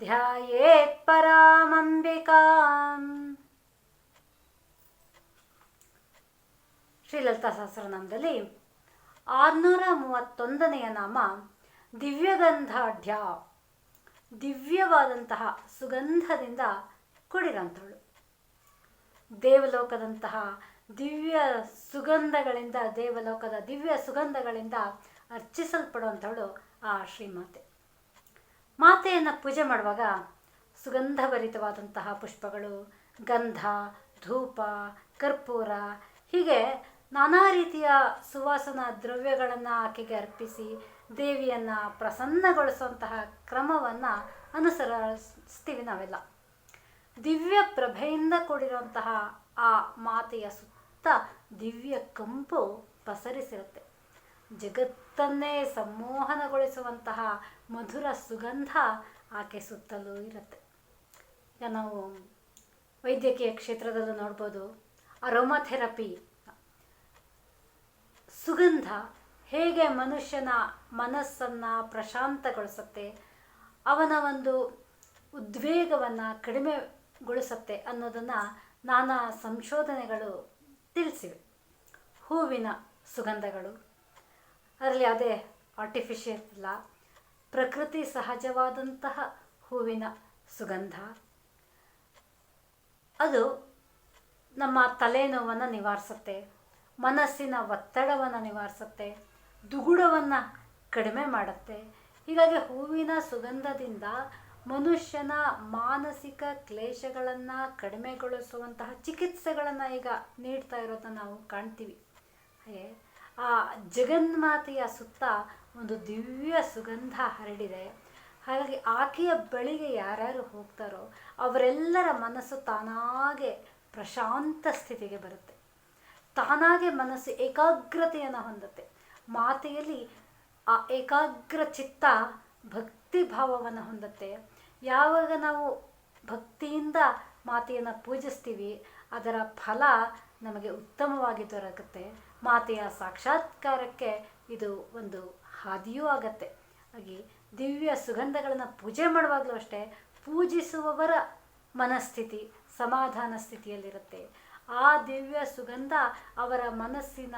ಧ್ಯಾಯೇತ್ ಪರಾಮಂಬಿಕಾಂ ಶ್ರೀಲಲಿತಾ ಸಹಸ್ರನಾಮದಲ್ಲಿ ಆರುನೂರ ಮೂವತ್ತೊಂದನೆಯ ನಾಮ ದಿವ್ಯಗಂಧಾಢ್ಯ, ದಿವ್ಯವಾದಂತಹ ಸುಗಂಧದಿಂದ ಕೂಡಿರಂಥಳು ದೇವಲೋಕದಂತಹ ದಿವ್ಯ ಸುಗಂಧಗಳಿಂದ, ದೇವಲೋಕದ ದಿವ್ಯ ಸುಗಂಧಗಳಿಂದ ಅರ್ಚಿಸಲ್ಪಡುವಂಥವಳು ಆ ಶ್ರೀಮಾತೆ. ಮಾತೆಯನ್ನು ಪೂಜೆ ಮಾಡುವಾಗ ಸುಗಂಧಭರಿತವಾದಂತಹ ಪುಷ್ಪಗಳು, ಗಂಧ, ಧೂಪ, ಕರ್ಪೂರ, ಹೀಗೆ ನಾನಾ ರೀತಿಯ ಸುವಾಸನಾ ದ್ರವ್ಯಗಳನ್ನು ಆಕೆಗೆ ಅರ್ಪಿಸಿ ದೇವಿಯನ್ನು ಪ್ರಸನ್ನಗೊಳಿಸುವಂತಹ ಕ್ರಮವನ್ನು ಅನುಸರಿಸ್ತೀವಿ ನಾವೆಲ್ಲ. ದಿವ್ಯ ಪ್ರಭೆಯಿಂದ ಕೂಡಿರುವಂತಹ ಆ ಮಾತೆಯ ಸುತ್ತ ದಿವ್ಯ ಕಂಪು ಪಸರಿಸಿರುತ್ತೆ. ಜಗತ್ತನ್ನೇ ಸಂಮೋಹನಗೊಳಿಸುವಂತಹ ಮಧುರ ಸುಗಂಧ ಆಕೆ ಸುತ್ತಲೂ ಇರುತ್ತೆ. ಈಗ ನಾವು ವೈದ್ಯಕೀಯ ಕ್ಷೇತ್ರದಲ್ಲೂ ನೋಡ್ಬೋದು. ಅರೋಮಾಥೆರಪಿ, ಸುಗಂಧ ಹೇಗೆ ಮನುಷ್ಯನ ಮನಸ್ಸನ್ನು ಪ್ರಶಾಂತಗೊಳಿಸುತ್ತೆ, ಅವನ ಒಂದು ಉದ್ವೇಗವನ್ನು ಕಡಿಮೆಗೊಳಿಸುತ್ತೆ ಅನ್ನೋದನ್ನು ನಾನಾ ಸಂಶೋಧನೆಗಳು ತಿಳಿಸಿವೆ. ಹೂವಿನ ಸುಗಂಧಗಳು. ಅದರಲ್ಲಿ ಯಾವುದೇ ಆರ್ಟಿಫಿಷಿಯಲ್ ಇಲ್ಲ. ಪ್ರಕೃತಿ ಸಹಜವಾದಂತಹ ಹೂವಿನ ಸುಗಂಧ. ಅದು ನಮ್ಮ ತಲೆನೋವನ್ನು ನಿವಾರಿಸುತ್ತೆ, ಮನಸ್ಸಿನ ಒತ್ತಡವನ್ನು ನಿವಾರಿಸುತ್ತೆ, ದುಗುಡವನ್ನು ಕಡಿಮೆ ಮಾಡುತ್ತೆ. ಹೀಗಾಗಿ ಹೂವಿನ ಸುಗಂಧದಿಂದ ಮನುಷ್ಯನ ಮಾನಸಿಕ ಕ್ಲೇಶಗಳನ್ನು ಕಡಿಮೆಗೊಳಿಸುವಂತಹ ಚಿಕಿತ್ಸೆಗಳನ್ನು ಈಗ ನೀಡ್ತಾ ಇರೋದನ್ನ ನಾವು ಕಾಣ್ತೀವಿ. ಹಾಗೆ ಆ ಜಗನ್ಮಾತೆಯ ಸುತ್ತ ಒಂದು ದಿವ್ಯ ಸುಗಂಧ ಹರಡಿದೆ. ಹಾಗಾಗಿ ಆಕೆಯ ಬಳಿಗೆ ಯಾರ್ಯಾರು ಹೋಗ್ತಾರೋ ಅವರೆಲ್ಲರ ಮನಸ್ಸು ತಾನಾಗೆ ಪ್ರಶಾಂತ ಸ್ಥಿತಿಗೆ ಬರುತ್ತೆ. ತಾನಾಗೆ ಮನಸ್ಸು ಏಕಾಗ್ರತೆಯನ್ನು ಹೊಂದುತ್ತೆ. ಮಾತೆಯಲ್ಲಿ ಆ ಏಕಾಗ್ರ ಚಿತ್ತ ಭಕ್ತಿ ಭಾವವನ್ನು ಹೊಂದುತ್ತೆ. ಯಾವಾಗ ನಾವು ಭಕ್ತಿಯಿಂದ ಮಾತೆಯನ್ನು ಪೂಜಿಸ್ತೀವಿ, ಅದರ ಫಲ ನಮಗೆ ಉತ್ತಮವಾಗಿ ದೊರಕುತ್ತೆ. ಮಾತೆಯ ಸಾಕ್ಷಾತ್ಕಾರಕ್ಕೆ ಇದು ಒಂದು ಹಾದಿಯೂ ಆಗತ್ತೆ. ಹಾಗೆ ದಿವ್ಯ ಸುಗಂಧಗಳನ್ನು ಪೂಜೆ ಮಾಡುವಾಗಲೂ ಅಷ್ಟೇ ಪೂಜಿಸುವವರ ಮನಸ್ಥಿತಿ, ಸಮಾಧಾನ ಸ್ಥಿತಿಯಲ್ಲಿರುತ್ತೆ. ಆ ದಿವ್ಯ ಸುಗಂಧ ಅವರ ಮನಸ್ಸಿನ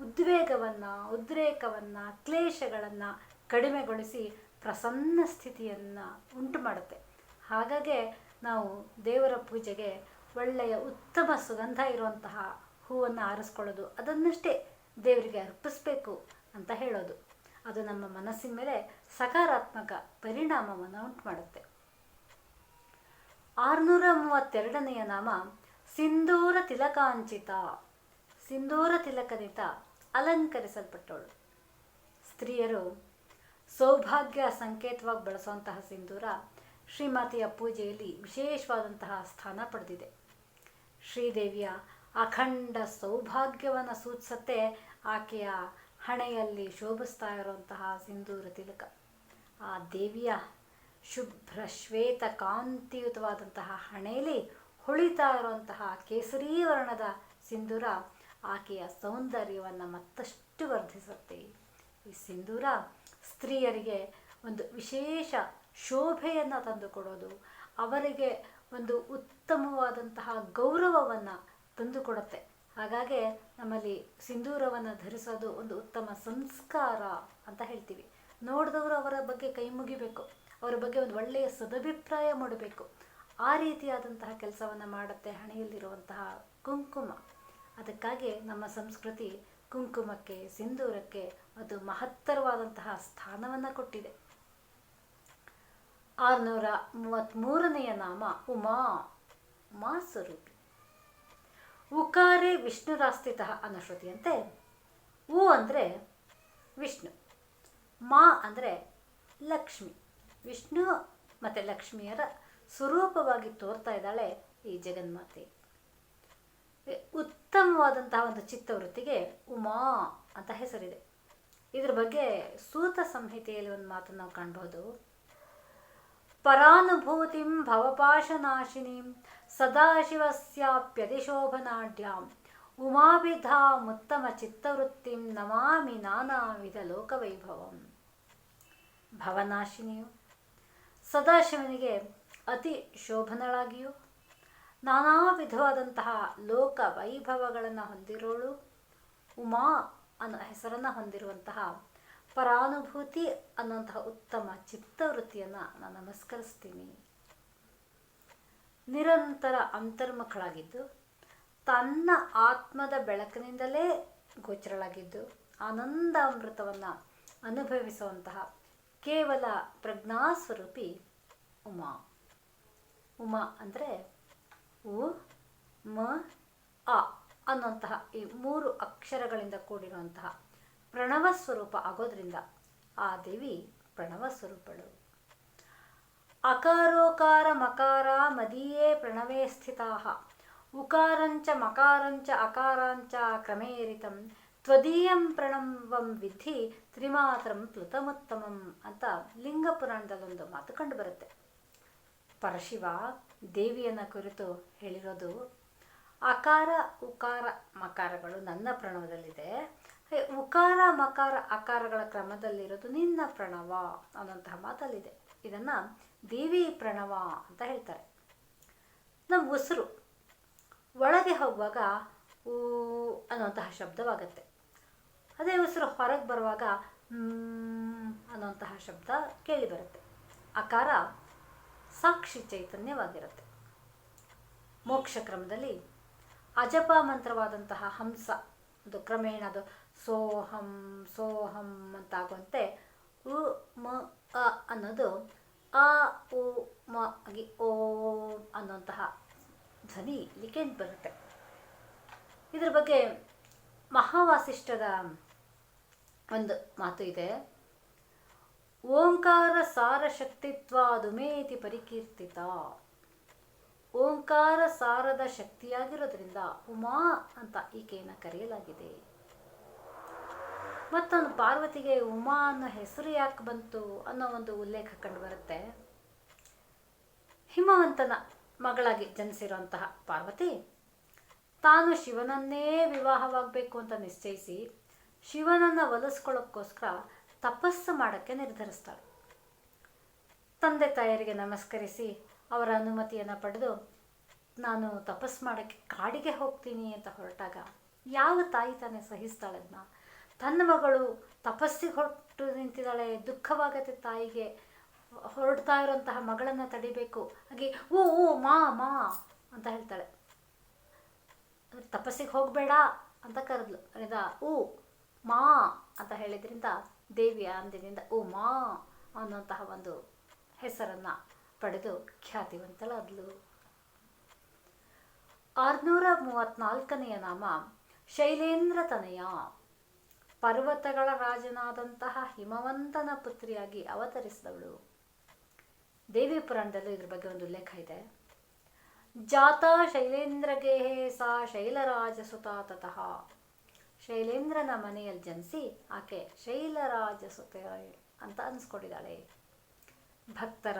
ಉದ್ವೇಗವನ್ನು, ಉದ್ರೇಕವನ್ನು, ಕ್ಲೇಶಗಳನ್ನು ಕಡಿಮೆಗೊಳಿಸಿ ಪ್ರಸನ್ನ ಸ್ಥಿತಿಯನ್ನು ಉಂಟು ಮಾಡುತ್ತೆ. ಹಾಗಾಗಿ ನಾವು ದೇವರ ಪೂಜೆಗೆ ಒಳ್ಳೆಯ ಉತ್ತಮ ಸುಗಂಧ ಇರುವಂತಹ ಹೂವನ್ನು ಆರಿಸ್ಕೊಳ್ಳೋದು ಅದನ್ನಷ್ಟೇ ದೇವರಿಗೆ ಅರ್ಪಿಸ್ಬೇಕು ಅಂತ ಹೇಳೋದು. ಅದು ನಮ್ಮ ಮನಸ್ಸಿನ ಮೇಲೆ ಸಕಾರಾತ್ಮಕ ಪರಿಣಾಮವನ್ನು ಉಂಟು ಮಾಡುತ್ತೆ ಆರುನೂರ ಮೂವತ್ತೆರಡನೆಯ ನಾಮ ಸಿಂಧೂರ ತಿಲಕಾಂಚಿತ. ಸಿಂಧೂರ ತಿಲಕನಿತ ಅಲಂಕರಿಸಲ್ಪಟ್ಟವಳು. ಸ್ತ್ರೀಯರು ಸೌಭಾಗ್ಯ ಸಂಕೇತವಾಗಿ ಬಳಸುವಂತಹ ಸಿಂಧೂರ ಶ್ರೀಮಾತೆಯ ಪೂಜೆಯಲ್ಲಿ ವಿಶೇಷವಾದಂತಹ ಸ್ಥಾನ ಪಡೆದಿದೆ. ಶ್ರೀದೇವಿಯ ಅಖಂಡ ಸೌಭಾಗ್ಯವನ್ನು ಸೂಚಿಸತ್ತೆ ಆಕೆಯ ಹಣೆಯಲ್ಲಿ ಶೋಭಿಸ್ತಾ ಇರುವಂತಹ ಸಿಂಧೂರ ತಿಲಕ. ಆ ದೇವಿಯ ಶುಭ್ರ ಶ್ವೇತ ಕಾಂತಿಯುತವಾದಂತಹ ಹಣೆಯಲ್ಲಿ ಹೊಳಿತಾ ಇರುವಂತಹ ಕೇಸರಿ ವರ್ಣದ ಸಿಂಧೂರ ಆಕೆಯ ಸೌಂದರ್ಯವನ್ನು ಮತ್ತಷ್ಟು ವರ್ಧಿಸುತ್ತೆ. ಈ ಸಿಂಧೂರ ಸ್ತ್ರೀಯರಿಗೆ ಒಂದು ವಿಶೇಷ ಶೋಭೆಯನ್ನು ತಂದುಕೊಡೋದು, ಅವರಿಗೆ ಒಂದು ಉತ್ತಮವಾದಂತಹ ಗೌರವವನ್ನು ತಂದುಕೊಡುತ್ತೆ. ಹಾಗಾಗಿ ನಮ್ಮಲ್ಲಿ ಸಿಂಧೂರವನ್ನು ಧರಿಸೋದು ಒಂದು ಉತ್ತಮ ಸಂಸ್ಕಾರ ಅಂತ ಹೇಳ್ತೀವಿ. ನೋಡಿದವರು ಅವರ ಬಗ್ಗೆ ಕೈ ಮುಗಿಬೇಕು. ಅವರ ಬಗ್ಗೆ ಒಂದು ಒಳ್ಳೆಯ ಸದಭಿಪ್ರಾಯ ಮಾಡಬೇಕು. ಆ ರೀತಿಯಾದಂತಹ ಕೆಲಸವನ್ನು ಮಾಡುತ್ತೆ ಹಣೆಯಲ್ಲಿರುವಂತಹ ಕುಂಕುಮ. ಅದಕ್ಕಾಗಿ ನಮ್ಮ ಸಂಸ್ಕೃತಿ ಕುಂಕುಮಕ್ಕೆ, ಸಿಂಧೂರಕ್ಕೆ ಅದು ಮಹತ್ತರವಾದಂತಹ ಸ್ಥಾನವನ್ನು ಕೊಟ್ಟಿದೆ. ಆರುನೂರ ಮೂವತ್ತ್ಮೂರನೆಯ ನಾಮ ಉಮಾ ಉಮಾ ಸ್ವರೂಪಿ ಉಕಾರೆ ವಿಷ್ಣುರಾಸ್ಥಿತ ಅನ್ನೋ ಶ್ರುತಿಯಂತೆ, ಉ ಅಂದರೆ ವಿಷ್ಣು, ಮಾ ಅಂದರೆ ಲಕ್ಷ್ಮಿ. ವಿಷ್ಣು ಮತ್ತು ಲಕ್ಷ್ಮಿಯರ ಸ್ವರೂಪವಾಗಿ ತೋರ್ತಾ ಇದ್ದಾಳೆ ಈ ಜಗನ್ಮಾತೆ. ಉತ್ತಮವಾದಂತಹ ಒಂದು ಚಿತ್ತವೃತ್ತಿಗೆ ಉಮಾ ಅಂತ ಹೆಸರಿದೆ. ಇದ್ರ ಬಗ್ಗೆ ಸೂತ ಸಂಹಿತೆಯಲ್ಲಿ ಒಂದು ಮಾತನ್ನು ನಾವು ಕಾಣಬಹುದು. ಪರಾನುಭೂತಿಂ ಭವಪಾಶನಾಶಿನೀಂ ಸದಾಶಿವಸ್ಯಾಪ್ಯತಿಶೋಭನಾಢ್ಯಾಂ ಉಮಾಭಿಧಾಮುತ್ತಮ ಚಿತ್ತವೃತ್ತಿಂ ನಮಾಮಿ ನಾನಾ ವಿಧ ಲೋಕವೈಭವಂ ಭವನಾಶಿನಿಯು ಸದಾಶಿವನಿಗೆ ಅತಿ ಶೋಭನಳಾಗಿಯೂ ನಾನಾ ವಿಧವಾದಂತಹ ಲೋಕ ವೈಭವಗಳನ್ನು ಹೊಂದಿರೋಳು. ಉಮಾ ಅನ್ನೋ ಹೆಸರನ್ನು ಹೊಂದಿರುವಂತಹ ಪರಾನುಭೂತಿ ಅನ್ನುವಂತಹ ಉತ್ತಮ ಚಿತ್ತವೃತ್ತಿಯನ್ನು ನಾನು ನಮಸ್ಕರಿಸ್ತೀನಿ. ನಿರಂತರ ಅಂತರ್ಮುಖಳಾಗಿದ್ದು, ತನ್ನ ಆತ್ಮದ ಬೆಳಕಿನಿಂದಲೇ ಗೋಚರಳಾಗಿದ್ದು ಆನಂದ ಅಮೃತವನ್ನು ಅನುಭವಿಸುವಂತಹ ಕೇವಲ ಪ್ರಜ್ಞಾಸ್ವರೂಪಿ ಉಮಾ. ಉಮಾ ಅಂದರೆ ಉ, ಮ, ಅ ಅನ್ನುವಂತಹ ಈ ಮೂರು ಅಕ್ಷರಗಳಿಂದ ಕೂಡಿರುವಂತಹ ಪ್ರಣವ ಸ್ವರೂಪ ಆಗೋದ್ರಿಂದ ಆ ದೇವಿ ಪ್ರಣವ ಸ್ವರೂಪಳು. ಅಕಾರೋಕಾರ ಮಕಾರ ಮದೀಯೇ ಪ್ರಣವೇ ಸ್ಥಿತಾ ಉಕಾರಂಚ ಮಕಾರಂಚ ಅಕಾರಾಂಚ ಕ್ರಮೇರಿತಂ ತ್ವದೀಯಂ ಪ್ರಣವಂ ವಿಧಿ ತ್ರಿಮಾತ್ರಂ ಪ್ಲುತಮುತ್ತಮಂ ಅಂತ ಲಿಂಗ ಪುರಾಣದಲ್ಲೊಂದು ಮಾತು ಕಂಡು ಬರುತ್ತೆ. ಪರಶಿವ ದೇವಿಯನ್ನ ಕುರಿತು ಹೇಳಿರೋದು, ಅಕಾರ ಉಕಾರ ಮಕಾರಗಳು ನನ್ನ ಪ್ರಣವದಲ್ಲಿದೆ. ಉಕಾರ, ಮಕಾರ ಆಕಾರಗಳ ಕ್ರಮದಲ್ಲಿರೋದು ನಿನ್ನ ಪ್ರಣವ ಅನ್ನೋಂತಹ ಮಾತಲ್ಲಿದೆ. ಇದನ್ನ ದೇವಿ ಪ್ರಣವ ಅಂತ ಹೇಳ್ತಾರೆ. ನಮ್ಮ ಉಸಿರು ಒಳಗೆ ಹೋಗುವಾಗ ಊ ಅನ್ನುವಂತಹ ಶಬ್ದವಾಗತ್ತೆ. ಅದೇ ಉಸಿರು ಹೊರಗೆ ಬರುವಾಗ ಅನ್ನುವಂತಹ ಶಬ್ದ ಕೇಳಿ ಬರುತ್ತೆ. ಆಕಾರ ಸಾಕ್ಷಿ ಚೈತನ್ಯವಾಗಿರುತ್ತೆ. ಮೋಕ್ಷ ಕ್ರಮದಲ್ಲಿ ಅಜಪ ಮಂತ್ರವಾದಂತಹ ಹಂಸ, ಅದು ಕ್ರಮೇಣ ಅದು ಸೋಹಂ ಸೋಹಂ ಅಂತಾಗುವಂತೆ ಉ, ಮ, ಅ ಅನ್ನೋದು ಅ, ಉ, ಮ ಆಗಿ ಓ ಅನ್ನುವಂತಹ ಧ್ವನಿ ಇಲ್ಲಿಗೆ ಬರುತ್ತೆ. ಇದ್ರ ಬಗ್ಗೆ ಮಹಾವಾಸಿಷ್ಠದ ಒಂದು ಮಾತು ಇದೆ. ಓಂಕಾರ ಸಾರ ಶಕ್ತಿತ್ವ ಅದು ಮೇತಿ ಪರಿಕೀರ್ತಿತ. ಓಂಕಾರ ಸಾರದ ಶಕ್ತಿಯಾಗಿರೋದ್ರಿಂದ ಉಮಾ ಅಂತ ಈಕೆಯನ್ನು ಕರೆಯಲಾಗಿದೆ. ಮತ್ತೊಂದು ಪಾರ್ವತಿಗೆ ಉಮಾ ಅನ್ನೋ ಹೆಸರು ಯಾಕೆ ಬಂತು ಅನ್ನೋ ಒಂದು ಉಲ್ಲೇಖ ಕಂಡು ಬರುತ್ತೆ. ಹಿಮವಂತನ ಮಗಳಾಗಿ ಜನಿಸಿರುವಂತಹ ಪಾರ್ವತಿ ತಾನು ಶಿವನನ್ನೇ ವಿವಾಹವಾಗಬೇಕು ಅಂತ ನಿಶ್ಚಯಿಸಿ ಶಿವನನ್ನು ಒಲಿಸ್ಕೊಳ್ಳೋಕ್ಕೋಸ್ಕರ ತಪಸ್ಸು ಮಾಡೋಕ್ಕೆ ನಿರ್ಧರಿಸ್ತಾಳೆ. ತಂದೆ ತಾಯರಿಗೆ ನಮಸ್ಕರಿಸಿ ಅವರ ಅನುಮತಿಯನ್ನು ಪಡೆದು ನಾನು ತಪಸ್ಸು ಮಾಡೋಕ್ಕೆ ಕಾಡಿಗೆ ಹೋಗ್ತೀನಿ ಅಂತ ಹೊರಟಾಗ ಯಾವ ತಾಯಿ ತಾನೇ ಸಹಿಸ್ತಾಳೆ ಅದನ್ನ ತನ್ನ ಮಗಳು ತಪಸ್ಸಿಗೆ ಹೊರಟು ನಿಂತಿದ್ದಾಳೆ, ದುಃಖವಾಗತ್ತೆ ತಾಯಿಗೆ. ಹೊರಡ್ತಾ ಇರೋಂತಹ ಮಗಳನ್ನ ತಡಿಬೇಕು. ಹಾಗೆ, ಓ ಓ, ಮಾ ಮಾ ಅಂತ ಹೇಳ್ತಾಳೆ. ತಪಸ್ಸಿಗೆ ಹೋಗಬೇಡ ಅಂತ ಕರೆದ್ಲು. ಅದರಿಂದ ಓ, ಮಾ ಅಂತ ಹೇಳಿದ್ರಿಂದ ದೇವಿಯ ಅಂದಿನಿಂದ, ಓ, ಮಾ ಅನ್ನುವಂತಹ ಒಂದು ಹೆಸರನ್ನ ಪಡೆದು ಖ್ಯಾತಿವಂತಳಾದ್ಲು. ಆರ್ನೂರ ಮೂವತ್ನಾಲ್ಕನೆಯ ನಾಮ ಶೈಲೇಂದ್ರ ತನಯ. ಪರ್ವತಗಳ ರಾಜನಾದಂತಹ ಹಿಮವಂತನ ಪುತ್ರಿಯಾಗಿ ಅವತರಿಸಿದವಳು. ದೇವಿ ಪುರಾಣದಲ್ಲೂ ಇದ್ರ ಬಗ್ಗೆ ಒಂದು ಉಲ್ಲೇಖ ಇದೆ. ಜಾತ ಶೈಲೇಂದ್ರಗೆ ಸಾ ಶೈಲರಾಜಸುತ ತತಃ. ಶೈಲೇಂದ್ರನ ಮನೆಯಲ್ಲಿ ಜನಿಸಿ ಆಕೆ ಶೈಲರಾಜಸುತ ಅಂತ ಅನ್ಸ್ಕೊಂಡಿದ್ದಾಳೆ. ಭಕ್ತರ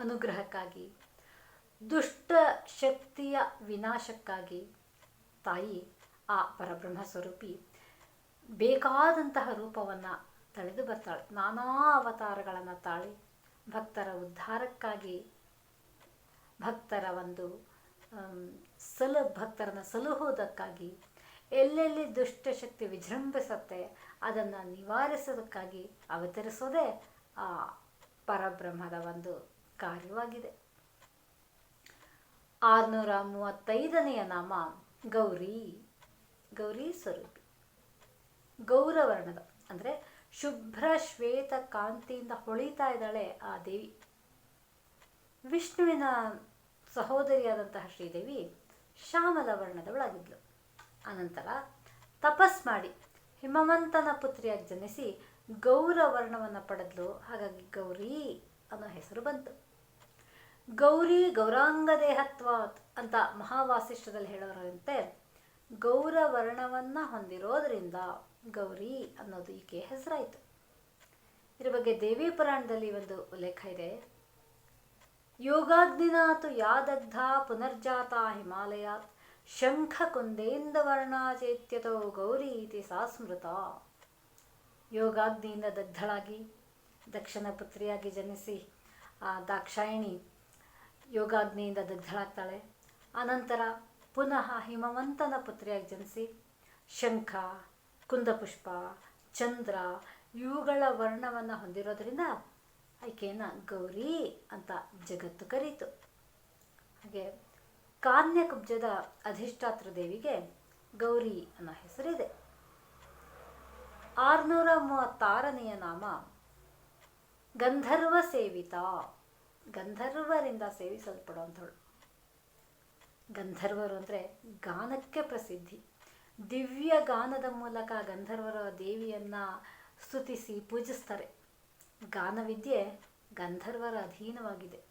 ಅನುಗ್ರಹಕ್ಕಾಗಿ, ದುಷ್ಟ ಶಕ್ತಿಯ ವಿನಾಶಕ್ಕಾಗಿ ತಾಯಿ ಆ ಪರಬ್ರಹ್ಮ ಸ್ವರೂಪಿ ಬೇಕಾದಂತಹ ರೂಪವನ್ನು ತಳೆದು ಬರ್ತಾಳೆ. ನಾನಾ ಅವತಾರಗಳನ್ನು ತಾಳಿ ಭಕ್ತರ ಉದ್ಧಾರಕ್ಕಾಗಿ ಭಕ್ತರ ಒಂದು ಸಲ, ಭಕ್ತರನ್ನು ಸಲುಹೋದಕ್ಕಾಗಿ ಎಲ್ಲೆಲ್ಲಿ ದುಷ್ಟಶಕ್ತಿ ವಿಜೃಂಭಿಸುತ್ತೆ ಅದನ್ನು ನಿವಾರಿಸೋದಕ್ಕಾಗಿ ಅವತರಿಸೋದೇ ಆ ಪರಬ್ರಹ್ಮದ ಒಂದು ಕಾರ್ಯವಾಗಿದೆ. ಆರುನೂರ ಮೂವತ್ತೈದನೆಯ ನಾಮ ಗೌರಿ ಗೌರಿ ಸ್ವರೂಪಿ. ಗೌರವರ್ಣದ, ಅಂದರೆ ಶುಭ್ರ ಶ್ವೇತ ಕಾಂತಿಯಿಂದ ಹೊಳಿತಾ ಇದ್ದಾಳೆ ಆ ದೇವಿ. ವಿಷ್ಣುವಿನ ಸಹೋದರಿಯಾದಂತಹ ಶ್ರೀದೇವಿ ಶ್ಯಾಮಲ ವರ್ಣದವಳಾಗಿದ್ಲು. ಅನಂತರ ತಪಸ್ ಮಾಡಿ ಹಿಮವಂತನ ಪುತ್ರಿಯಾಗಿ ಜನಿಸಿ ಗೌರ ವರ್ಣವನ್ನು ಪಡೆದ್ಲು. ಹಾಗಾಗಿ ಗೌರಿ ಅನ್ನೋ ಹೆಸರು ಬಂತು. ಗೌರಿ ಗೌರಾಂಗ ದೇಹತ್ವಾತ್ ಅಂತ ಮಹಾವಾಸಿಷ್ಠದಲ್ಲಿ ಹೇಳೋರಂತೆ ಗೌರವರ್ಣವನ್ನು ಹೊಂದಿರೋದ್ರಿಂದ ಗೌರಿ ಅನ್ನೋದು ಈಕೆ ಹೆಸರಾಯಿತು. ಇದರ ಬಗ್ಗೆ ದೇವಿ ಪುರಾಣದಲ್ಲಿ ಒಂದು ಉಲ್ಲೇಖ ಇದೆ. ಯೋಗಾಗ್ನಿನಾತು ಯಾದಗ್ಧ ಪುನರ್ಜಾತ ಹಿಮಾಲಯಾತ್ ಶಂಖ ಕುಂದೇಂದವರ್ಣಾಚೇತ್ಯತೋ ಗೌರಿ ಇತಿ ಸಾಸ್ಮೃತ ಯೋಗಾಗ್ನಿಯಿಂದ ದಗ್ಧಳಾಗಿ, ದಕ್ಷಿಣ ಪುತ್ರಿಯಾಗಿ ಜನಿಸಿ, ಆ ದಾಕ್ಷಾಯಿಣಿ ಯೋಗಾಗ್ನಿಯಿಂದ ದಗ್ಧಳಾಗ್ತಾಳೆ. ಆನಂತರ ಪುನಃ ಹಿಮವಂತನ ಪುತ್ರಿಯಾಗಿ ಜನಿಸಿ, ಶಂಖ ಕುಂದಪುಷ್ಪ ಚಂದ್ರ ಇವುಗಳ ವರ್ಣವನ್ನು ಹೊಂದಿರೋದ್ರಿಂದ ಆಕೆಯನ್ನು ಗೌರಿ ಅಂತ ಜಗತ್ತು ಕರೀತು. ಹಾಗೆ ಕಾನ್ಯಕುಬ್ಜದ ಅಧಿಷ್ಠಾತೃ ದೇವಿಗೆ ಗೌರಿ ಅನ್ನೋ ಹೆಸರಿದೆ. ಆರುನೂರ ಮೂವತ್ತಾರನೆಯ ನಾಮ ಗಂಧರ್ವ ಸೇವಿತ. ಗಂಧರ್ವರಿಂದ ಸೇವಿಸಲ್ಪಡುವಂಥವಳು. ಗಂಧರ್ವರು ಅಂದರೆ ಗಾನಕ್ಕೆ ಪ್ರಸಿದ್ಧಿ. ದಿವ್ಯ ಗಾನದ ಮೂಲಕ ಗಂಧರ್ವರ ದೇವಿಯನ್ನು ಸ್ತುತಿಸಿ ಪೂಜಿಸ್ತಾರೆ. ಗಾನವಿದ್ಯೆ ಗಂಧರ್ವರ ಅಧೀನವಾಗಿದೆ.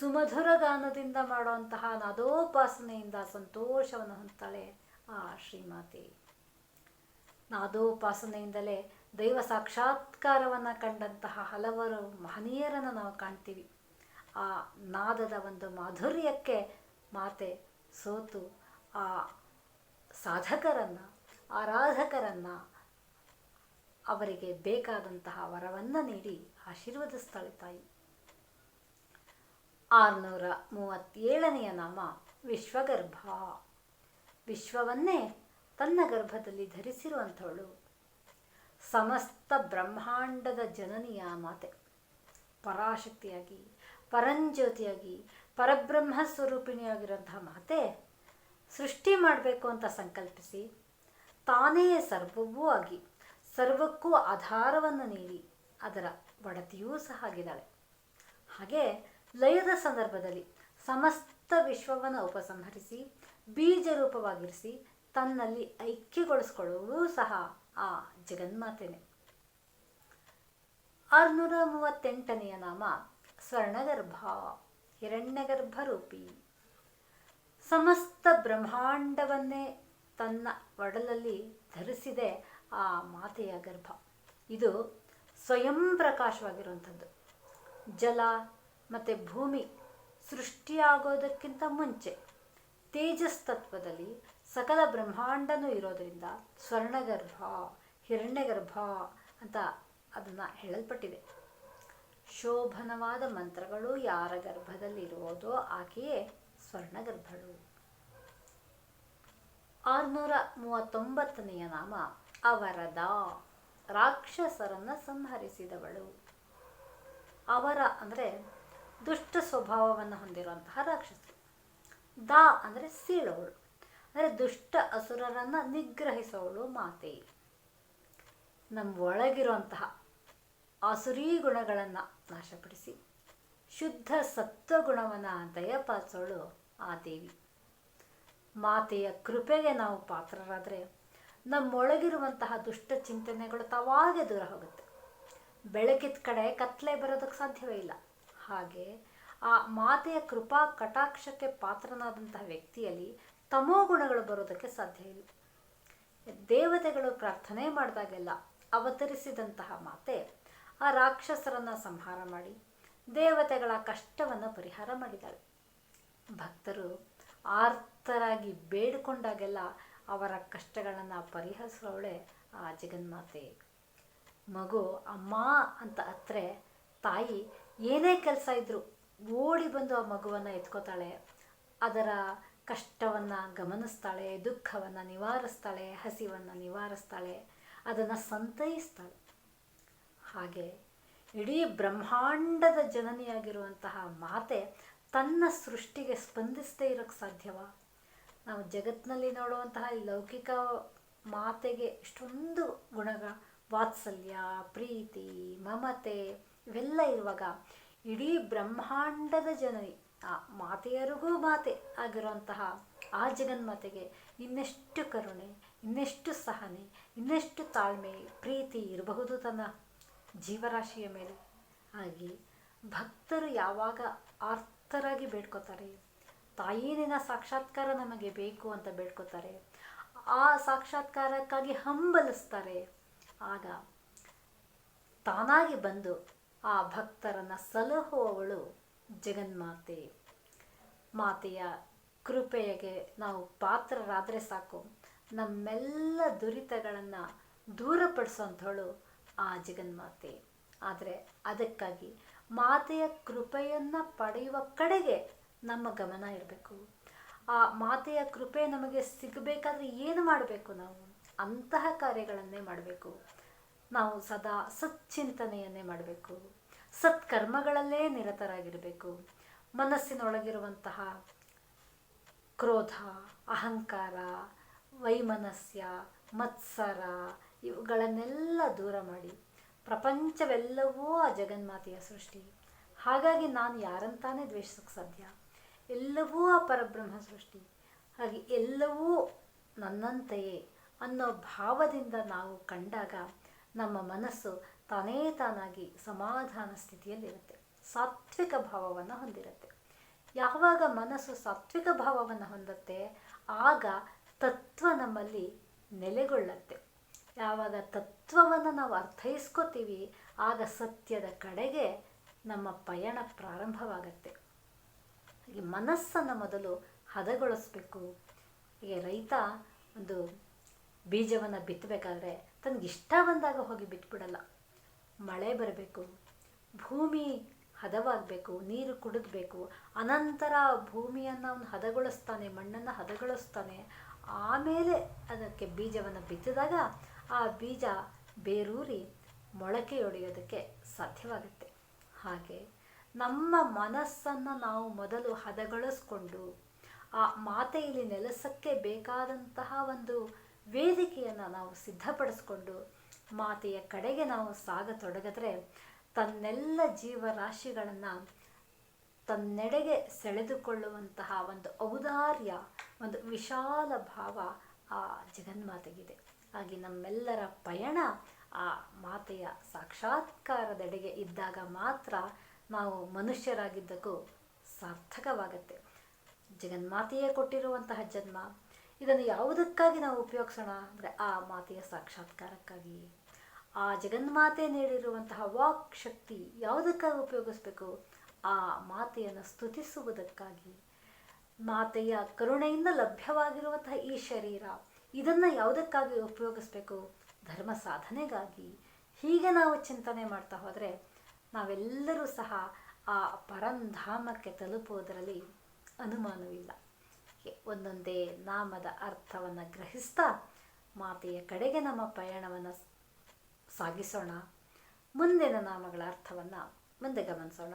ಸುಮಧುರ ಗಾನದಿಂದ ಮಾಡುವಂತಹ ನಾದೋಪಾಸನೆಯಿಂದ ಸಂತೋಷವನ್ನು ಹೊಂದ್ತಾಳೆ ಆ ಶ್ರೀಮಾತೆ. ನಾದೋಪಾಸನೆಯಿಂದಲೇ ದೈವ ಸಾಕ್ಷಾತ್ಕಾರವನ್ನು ಕಂಡಂತಹ ಹಲವರು ಮಹನೀಯರನ್ನು ನಾವು ಕಾಣ್ತೀವಿ. ಆ ನಾದದ ಒಂದು ಮಾಧುರ್ಯಕ್ಕೆ ಮಾತೆ ಸೋತು, ಆ ಸಾಧಕರನ್ನು, ಆರಾಧಕರನ್ನು ಅವರಿಗೆ ಬೇಕಾದಂತಹ ವರವನ್ನು ನೀಡಿ ಆಶೀರ್ವದಿಸ್ತಾಳೆ ತಾಯಿ ಆರುನೂರ ಮೂವತ್ತೇಳನೆಯ ನಾಮ ವಿಶ್ವಗರ್ಭ. ವಿಶ್ವವನ್ನೇ ತನ್ನ ಗರ್ಭದಲ್ಲಿ ಧರಿಸಿರುವಂಥವಳು. ಸಮಸ್ತ ಬ್ರಹ್ಮಾಂಡದ ಜನನಿಯ ಮಾತೆ. ಪರಾಶಕ್ತಿಯಾಗಿ, ಪರಂಜ್ಯೋತಿಯಾಗಿ, ಪರಬ್ರಹ್ಮ ಸ್ವರೂಪಿಣಿಯಾಗಿರುವಂತಹ ಮಾತೆ ಸೃಷ್ಟಿ ಮಾಡಬೇಕು ಅಂತ ಸಂಕಲ್ಪಿಸಿ, ತಾನೇ ಸರ್ವವೂ ಆಗಿ ಸರ್ವಕ್ಕೂ ಆಧಾರವನ್ನು ನೀಡಿ ಅದರ ಒಡತಿಯೂ ಸಹ ಆಗಿದ್ದಾಳೆ. ಹಾಗೆ ಲಯದ ಸಂದರ್ಭದಲ್ಲಿ ಸಮಸ್ತ ವಿಶ್ವವನ್ನು ಉಪಸಂಹರಿಸಿ ಬೀಜ ರೂಪವಾಗಿರಿಸಿ ತನ್ನಲ್ಲಿ ಐಕ್ಯಗೊಳಿಸ್ಕೊಳ್ಳುವೂ ಸಹ ಆ ಜಗನ್ಮಾತೆನೆ. ಆರುನೂರ ಮೂವತ್ತೆಂಟನೆಯ ನಾಮ ಸ್ವರ್ಣಗರ್ಭ, ಹಿರಣ್ಯಗರ್ಭ ರೂಪಿ. ಸಮಸ್ತ ಬ್ರಹ್ಮಾಂಡವನ್ನೇ ತನ್ನ ಒಡಲಲ್ಲಿ ಧರಿಸಿದೆ ಆ ಮಾತೆಯ ಗರ್ಭ. ಇದು ಸ್ವಯಂ ಪ್ರಕಾಶವಾಗಿರುವಂಥದ್ದು. ಜಲ ಮತ್ತು ಭೂಮಿ ಸೃಷ್ಟಿಯಾಗೋದಕ್ಕಿಂತ ಮುಂಚೆ ತೇಜಸ್ ತತ್ವದಲ್ಲಿ ಸಕಲ ಬ್ರಹ್ಮಾಂಡನೂ ಇರೋದರಿಂದ ಸ್ವರ್ಣಗರ್ಭ, ಹಿರಣ್ಯಗರ್ಭ ಅಂತ ಅದನ್ನು ಹೇಳಲ್ಪಟ್ಟಿದೆ. ಶೋಭನವಾದ ಮಂತ್ರಗಳು ಯಾರ ಗರ್ಭದಲ್ಲಿ ಇರುವುದೋ ಆಕೆಯೇ ಸ್ವರ್ಣಗರ್ಭಳು. ಆರುನೂರ ಮೂವತ್ತೊಂಬತ್ತನೆಯ ನಾಮ ಅವರದ ರಾಕ್ಷಸರನ್ನು ಸಂಹರಿಸಿದವಳು. ಅವರ ಅಂದರೆ ದುಷ್ಟ ಸ್ವಭಾವವನ್ನು ಹೊಂದಿರುವಂತಹ ರಾಕ್ಷಸರು ದ ಅಂದರೆ ಸೀಳವಳು ಅಂದರೆ ದುಷ್ಟ ಅಸುರರನ್ನು ನಿಗ್ರಹಿಸೋಳು ಮಾತೆ. ನಮ್ಮ ಒಳಗಿರುವಂತಹ ಆಸುರಿ ಗುಣಗಳನ್ನು ನಾಶಪಡಿಸಿ ಶುದ್ಧ ಸತ್ವಗುಣವನ್ನು ದಯಪಾಲಿಸೋಳು ಆ ದೇವಿ. ಮಾತೆಯ ಕೃಪೆಗೆ ನಾವು ಪಾತ್ರರಾದರೆ ನಮ್ಮೊಳಗಿರುವಂತಹ ದುಷ್ಟ ಚಿಂತನೆಗಳು ತಾವಾಗೆ ದೂರ ಹೋಗುತ್ತೆ. ಬೆಳಕಿದ ಕಡೆ ಕತ್ಲೆ ಬರೋದಕ್ಕೆ ಸಾಧ್ಯವೇ ಇಲ್ಲ. ಹಾಗೆ ಆ ಮಾತೆಯ ಕೃಪಾ ಕಟಾಕ್ಷಕ್ಕೆ ಪಾತ್ರನಾದಂತಹ ವ್ಯಕ್ತಿಯಲ್ಲಿ ತಮೋ ಗುಣಗಳು ಬರೋದಕ್ಕೆ ಸಾಧ್ಯ ಇಲ್ಲ. ದೇವತೆಗಳು ಪ್ರಾರ್ಥನೆ ಮಾಡಿದಾಗೆಲ್ಲ ಅವತರಿಸಿದಂತಹ ಮಾತೆ ಆ ರಾಕ್ಷಸರನ್ನು ಸಂಹಾರ ಮಾಡಿ ದೇವತೆಗಳ ಕಷ್ಟವನ್ನು ಪರಿಹಾರ ಮಾಡಿದ್ದಾಳೆ ಭಕ್ತರು ಆರ್ತರಾಗಿ ಬೇಡಿಕೊಂಡಾಗೆಲ್ಲ ಅವರ ಕಷ್ಟಗಳನ್ನು ಪರಿಹರಿಸುವವಳೆ ಆ ಜಗನ್ಮಾತೆ. ಮಗು, ಅಮ್ಮ ಅಂತ ಹತ್ರೆ ತಾಯಿ ಏನೇ ಕೆಲಸ ಇದ್ದರೂ ಓಡಿ ಬಂದು ಆ ಮಗುವನ್ನು ಎತ್ಕೋತಾಳೆ. ಅದರ ಕಷ್ಟವನ್ನು ಗಮನಿಸ್ತಾಳೆ, ದುಃಖವನ್ನು ನಿವಾರಿಸ್ತಾಳೆ, ಹಸಿವನ್ನು ನಿವಾರಿಸ್ತಾಳೆ, ಅದನ್ನು ಸಂತೈಸ್ತಾಳೆ. ಹಾಗೆ ಇಡೀ ಬ್ರಹ್ಮಾಂಡದ ಜನನಿಯಾಗಿರುವಂತಹ ಮಾತೆ ತನ್ನ ಸೃಷ್ಟಿಗೆ ಸ್ಪಂದಿಸದೇ ಇರೋಕ್ಕೆ ಸಾಧ್ಯವಾ? ನಾವು ಜಗತ್ತಿನಲ್ಲಿ ನೋಡುವಂತಹ ಲೌಕಿಕ ಮಾತೆಗೆ ಇಷ್ಟೊಂದು ಗುಣಗಳ ವಾತ್ಸಲ್ಯ, ಪ್ರೀತಿ, ಮಮತೆ, ಇವೆಲ್ಲ ಇರುವಾಗ ಇಡೀ ಬ್ರಹ್ಮಾಂಡದ ಜನರಿ, ಆ ಮಾತೆಯರಿಗೂ ಮಾತೆ ಆಗಿರುವಂತಹ ಆ ಜಗನ್ಮಾತೆಗೆ ಇನ್ನೆಷ್ಟು ಕರುಣೆ, ಇನ್ನೆಷ್ಟು ಸಹನೆ, ಇನ್ನೆಷ್ಟು ತಾಳ್ಮೆ, ಪ್ರೀತಿ ಇರಬಹುದು ತನ್ನ ಜೀವರಾಶಿಯ ಮೇಲೆ. ಹಾಗೆ ಭಕ್ತರು ಯಾವಾಗ ಭಕ್ತರಾಗಿ ಬೇಡ್ಕೋತಾರೆ. ತಾಯಿನ ಸಾಕ್ಷಾತ್ಕಾರ ನಮಗೆ ಬೇಕು ಅಂತ ಬೇಡ್ಕೋತಾರೆ. ಆ ಸಾಕ್ಷಾತ್ಕಾರಕ್ಕಾಗಿ ಹಂಬಲಿಸ್ತಾರೆ. ಆಗ ತಾನಾಗಿ ಬಂದು ಆ ಭಕ್ತರನ್ನು ಸಲಹುವವಳು ಜಗನ್ಮಾತೆ. ಮಾತೆಯ ಕೃಪೆಗೆ ನಾವು ಪಾತ್ರರಾದರೆ ಸಾಕು. ನಮ್ಮೆಲ್ಲ ದುರಿತಗಳನ್ನು ದೂರಪಡಿಸುವಂಥವಳು ಆ ಜಗನ್ಮಾತೆ. ಆದರೆ ಅದಕ್ಕಾಗಿ ಮಾತೆಯ ಕೃಪೆಯನ್ನು ಪಡೆಯುವ ಕಡೆಗೆ ನಮ್ಮ ಗಮನ ಇರಬೇಕು. ಆ ಮಾತೆಯ ಕೃಪೆ ನಮಗೆ ಸಿಗಬೇಕಾದ್ರೆ ಏನು ಮಾಡಬೇಕು ನಾವು? ಅಂತಹ ಕಾರ್ಯಗಳನ್ನೇ ಮಾಡಬೇಕು. ನಾವು ಸದಾ ಸಚ್ಚಿಂತನೆಯನ್ನೇ ಮಾಡಬೇಕು. ಸತ್ಕರ್ಮಗಳಲ್ಲೇ ನಿರತರಾಗಿರಬೇಕು. ಮನಸ್ಸಿನೊಳಗಿರುವಂತಹ ಕ್ರೋಧ, ಅಹಂಕಾರ, ವೈಮನಸ್ಯ, ಮತ್ಸರ ಇವುಗಳನ್ನೆಲ್ಲ ದೂರ ಮಾಡಿ. ಪ್ರಪಂಚವೆಲ್ಲವೂ ಆ ಜಗನ್ಮಾತೆಯ ಸೃಷ್ಟಿ. ಹಾಗಾಗಿ ನಾನು ಯಾರಂತಾನೆ ದ್ವೇಷಿಸೋಕ್ಕೆ ಸಾಧ್ಯ? ಎಲ್ಲವೂ ಆ ಪರಬ್ರಹ್ಮ ಸೃಷ್ಟಿ. ಹಾಗೆ ಎಲ್ಲವೂ ನನ್ನಂತೆಯೇ ಅನ್ನೋ ಭಾವದಿಂದ ನಾವು ಕಂಡಾಗ ನಮ್ಮ ಮನಸ್ಸು ತಾನೇ ತಾನಾಗಿ ಸಮಾಧಾನ ಸ್ಥಿತಿಯಲ್ಲಿರುತ್ತೆ. ಸಾತ್ವಿಕ ಭಾವವನ್ನು ಹೊಂದಿರುತ್ತೆ. ಯಾವಾಗ ಮನಸ್ಸು ಸಾತ್ವಿಕ ಭಾವವನ್ನು ಹೊಂದುತ್ತೆ, ಆಗ ತತ್ವ ನಮ್ಮಲ್ಲಿ ನೆಲೆಗೊಳ್ಳುತ್ತೆ. ಯಾವಾಗ ತತ್ವವನ್ನು ನಾವು ಅರ್ಥೈಸ್ಕೋತೀವಿ, ಆಗ ಸತ್ಯದ ಕಡೆಗೆ ನಮ್ಮ ಪಯಣ ಪ್ರಾರಂಭವಾಗತ್ತೆ. ಈ ಮನಸ್ಸನ್ನು ಮೊದಲು ಹದಗೊಳಿಸ್ಬೇಕು. ಈಗ ರೈತ ಒಂದು ಬೀಜವನ್ನು ಬಿತ್ತಬೇಕಾದ್ರೆ ತನಗೆ ಇಷ್ಟ ಬಂದಾಗ ಹೋಗಿ ಬಿತ್ಬಿಡಲ್ಲ ಮಳೆ ಬರಬೇಕು, ಭೂಮಿ ಹದವಾಗಬೇಕು, ನೀರು ಕುಡಿದ್ಬೇಕು, ಅನಂತರ ಭೂಮಿಯನ್ನು ಅವನು ಹದಗೊಳಿಸ್ತಾನೆ, ಮಣ್ಣನ್ನು ಹದಗೊಳಿಸ್ತಾನೆ, ಆಮೇಲೆ ಅದಕ್ಕೆ ಬೀಜವನ್ನು ಬಿತ್ತಿದಾಗ ಆ ಬೀಜ ಬೇರೂರಿ ಮೊಳಕೆಯೊಡೆಯೋದಕ್ಕೆ ಸಾಧ್ಯವಾಗುತ್ತೆ. ಹಾಗೆ ನಮ್ಮ ಮನಸ್ಸನ್ನು ನಾವು ಮೊದಲು ಹದಗೊಳಿಸ್ಕೊಂಡು ಆ ಮಾತೆಯಲ್ಲಿ ನೆಲೆಸಕ್ಕೆ ಬೇಕಾದಂತಹ ಒಂದು ವೇದಿಕೆಯನ್ನು ನಾವು ಸಿದ್ಧಪಡಿಸ್ಕೊಂಡು ಮಾತೆಯ ಕಡೆಗೆ ನಾವು ಸಾಗತೊಡಗಿದ್ರೆ ತನ್ನೆಲ್ಲ ಜೀವರಾಶಿಗಳನ್ನು ತನ್ನೆಡೆಗೆ ಸೆಳೆದುಕೊಳ್ಳುವಂತಹ ಒಂದು ಔದಾರ್ಯ, ಒಂದು ವಿಶಾಲ ಭಾವ ಆ ಜಗನ್ಮಾತೆಗಿದೆ. ಹಾಗೆ ನಮ್ಮೆಲ್ಲರ ಪಯಣ ಆ ಮಾತೆಯ ಸಾಕ್ಷಾತ್ಕಾರದೆಡೆಗೆ ಇದ್ದಾಗ ಮಾತ್ರ ನಾವು ಮನುಷ್ಯರಾಗಿದ್ದಕ್ಕೂ ಸಾರ್ಥಕವಾಗತ್ತೆ. ಜಗನ್ಮಾತೆಯೇ ಕೊಟ್ಟಿರುವಂತಹ ಜನ್ಮ, ಇದನ್ನು ಯಾವುದಕ್ಕಾಗಿ ನಾವು ಉಪಯೋಗಿಸೋಣ ಅಂದರೆ ಆ ಮಾತೆಯ ಸಾಕ್ಷಾತ್ಕಾರಕ್ಕಾಗಿ. ಆ ಜಗನ್ಮಾತೆ ನೀಡಿರುವಂತಹ ವಾಕ್ ಶಕ್ತಿ ಯಾವುದಕ್ಕಾಗಿ ಉಪಯೋಗಿಸ್ಬೇಕು? ಆ ಮಾತೆಯನ್ನು ಸ್ತುತಿಸುವುದಕ್ಕಾಗಿ. ಮಾತೆಯ ಕರುಣೆಯಿಂದ ಲಭ್ಯವಾಗಿರುವಂತಹ ಈ ಶರೀರ, ಇದನ್ನು ಯಾವುದಕ್ಕಾಗಿ ಉಪಯೋಗಿಸ್ಬೇಕು? ಧರ್ಮ ಸಾಧನೆಗಾಗಿ. ಹೀಗೆ ನಾವು ಚಿಂತನೆ ಮಾಡ್ತಾ ಹೋದರೆ, ನಾವೆಲ್ಲರೂ ಸಹ ಆ ಪರಂಧಾಮಕ್ಕೆ ತಲುಪುವುದರಲ್ಲಿ ಅನುಮಾನವಿಲ್ಲ ಒಂದೊಂದೇ ನಾಮದ ಅರ್ಥವನ್ನು ಗ್ರಹಿಸ್ತಾ ಮಾತೆಯ ಕಡೆಗೆ ನಮ್ಮ ಪಯಣವನ್ನು ಸಾಗಿಸೋಣ. ಮುಂದಿನ ನಾಮಗಳ ಅರ್ಥವನ್ನು ಮುಂದೆ ಗಮನಿಸೋಣ.